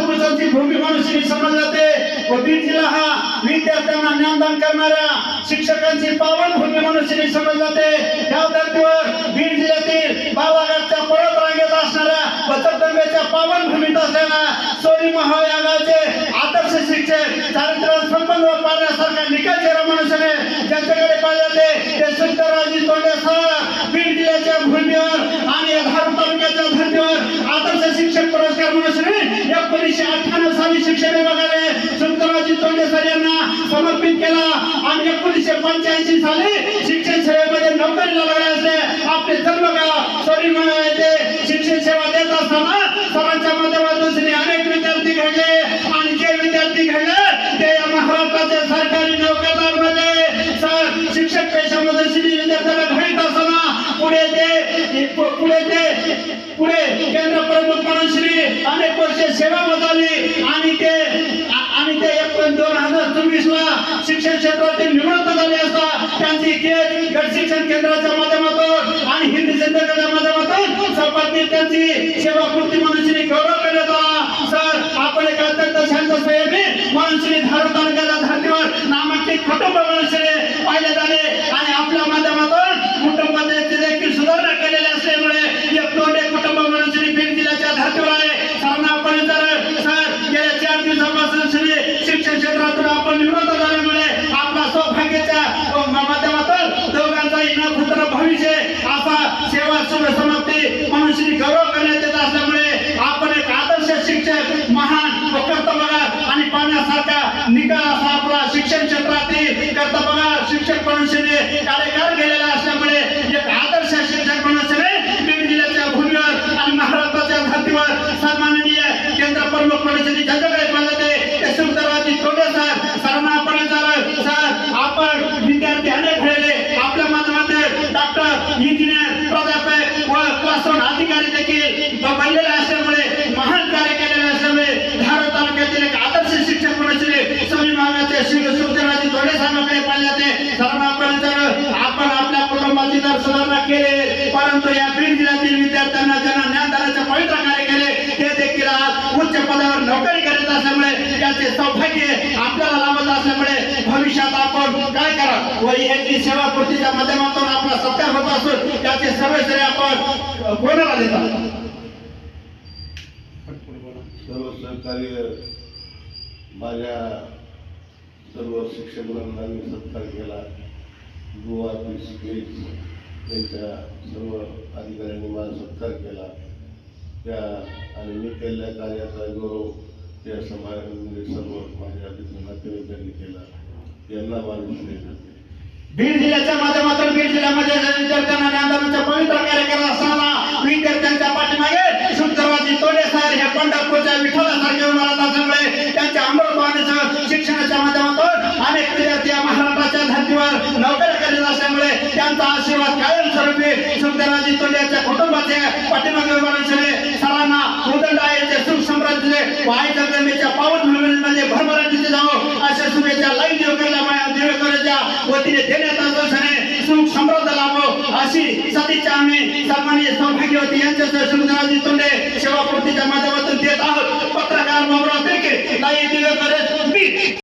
महापुरुषांची भूमी मनुष्य समजली जाते व बीड जिल्हा हा विद्यार्थ्यांना ज्ञानदान करणाऱ्या शिक्षकांची पावन भूमी मनुष्य समजली जाते त्या धर्तीवर बीड जिल्ह्यातील बाबाघाटच्या परत रांगेत असणाऱ्या बचतगंगेच्या पावन भूमीत असलेल्या सोनी महा या गावचे आदर्श शिक्षक चारित्र्य संबंध पाडण्यासारख्या निकट चेहरा ज्यांच्याकडे पाहिले जाते ते सुंदरराजी तोंडे सुंदरराजी सर यांना समर्पित केला. आणि एकोणीसशे पंच्याऐंशी साली शिक्षण सेवेमध्ये नोकरीला लागले असते आपले जन्मगाव सोरी येथे शिक्षण सेवा देत असताना सरांच्या माध्यमातून अनेक विद्यार्थी घडले. आणि जे विद्यार्थी घडले ते या महाराष्ट्राचे सरकारी नोकरदार सर शिक्षक पेशामध्ये श्री विद्यार्थ्यांना घडत असताना पुढे ते पुढे ते पुढे शिक्षण क्षेत्रातील निवृत्त झाले असता त्यांची केस गट शिक्षण केंद्राच्या माध्यमातून आणि हिंदी सेंटरच्या माध्यमातून सपत्नी त्यांची सेवा पूर्ती म्हणून गौरव करण्यात आला. सर आपण एक अत्यंत शांत संयमी म्हणून श्री धारण तालुक्याच्या धर्तीवर नामांकित कुटुंब म्हणून श्री पाहिले झाले आणि आपल्या माध्यमातून कुटुंबाचे देखील सुधारणा केलेल्या असल्यामुळे एक तोंडे कुटुंब म्हणून श्री बीड जिल्ह्याच्या धर्तीवर आहे सरांना आपण तर सर गेल्या चार दिवसापासून श्री शिक्षण क्षेत्रातून आपण निवृत्त झाल्यामुळे आपला सौभाग्याच्या व माध्यमातून दोघांचाही न पुत्र भविष्य असा सेवा शुभ समाप्ती म्हणून श्री गौरव करण्यात येत असल्यामुळे आपण एक आदर्श शिक्षक महान व कर्तबगार आणि निकाल असा आपला शिक्षण क्षेत्रातील बघा शिक्षक म्हणून श्री कार्यकाळ केलेला असल्यामुळे एक आदर्श शिक्षक म्हणून श्री बीड जिल्ह्याच्या भूमीवर आणि महाराष्ट्राच्या धर्तीवर सन्माननीय केंद्र प्रमुख म्हणून श्री ज्यांच्याकडे पाहिलं ते ते सुंदरवादी तोडे सर सरांना आपण विचारलं सर आपण विद्यार्थी अनेक घडले आपल्या माध्यमातून डॉक्टर इंजिनियर प्राध्यापक व क्लासरूम अधिकारी देखील बनलेले असल्यामुळे महान कार्य केलेले असल्यामुळे धार तालुक्यातील एक आदर्श शिक्षक म्हणून श्री स्वामी महाराजांचे श्री सुंदरराजी तोडे साहेबांकडे पाहिले जाते सरांना आपण विचारलं आपण आपल्या कुटुंबाची तर सुधारणा केली परंतु या बीड जिल्ह्यातील विद्यार्थ्यांना ज्यांना ज्ञानदानाचे पवित्र कार्य केले ते देखील आज पदावर नोकरी करत असल्यामुळे त्याचे सौभाग्य आपल्याला लाभत असल्यामुळे भविष्यात आपण काय करा? व याची सेवा पूर्तीच्या माध्यमातून आपला सत्कार होत असून त्याचे सर्व श्रेय आपण कोणाला देतात सर्व सहकार्य माझ्या सर्व शिक्षकांना मी सत्कार केला. गोवा पीस त्यांच्या सर्व अधिकाऱ्यांनी माझा सत्कार केला. त्या आणि मी केलेल्या कार्याचा गौरव त्या समाजामध्ये सर्व माझ्या नातेवाईकांनी केला. यांना मानून जाते बीड जिल्ह्याच्या माध्यमातून बीड जिल्ह्यामध्ये विद्यार्थ्यांना ज्ञानदानाचा पवित्र कार्यक्रम असताना विद्यार्थ्यांच्या पाठीमागे समृद्धीचे जगदंबेच्या पावन भूमीमध्ये तिथे जावं अशा शुभेच्छा लाईन देवकरला माया देवकरच्या वतीने देण्यात असल्याने सुख समृद्ध लाभो अशी सदिच्छा आम्ही सन्माननीय सौभाग्यवती यांच्या सुंदराजी तोंडे सेवापूर्तीच्या माध्यमातून देत आहोत. पत्रकार बाबुराव पेके लाई देवकर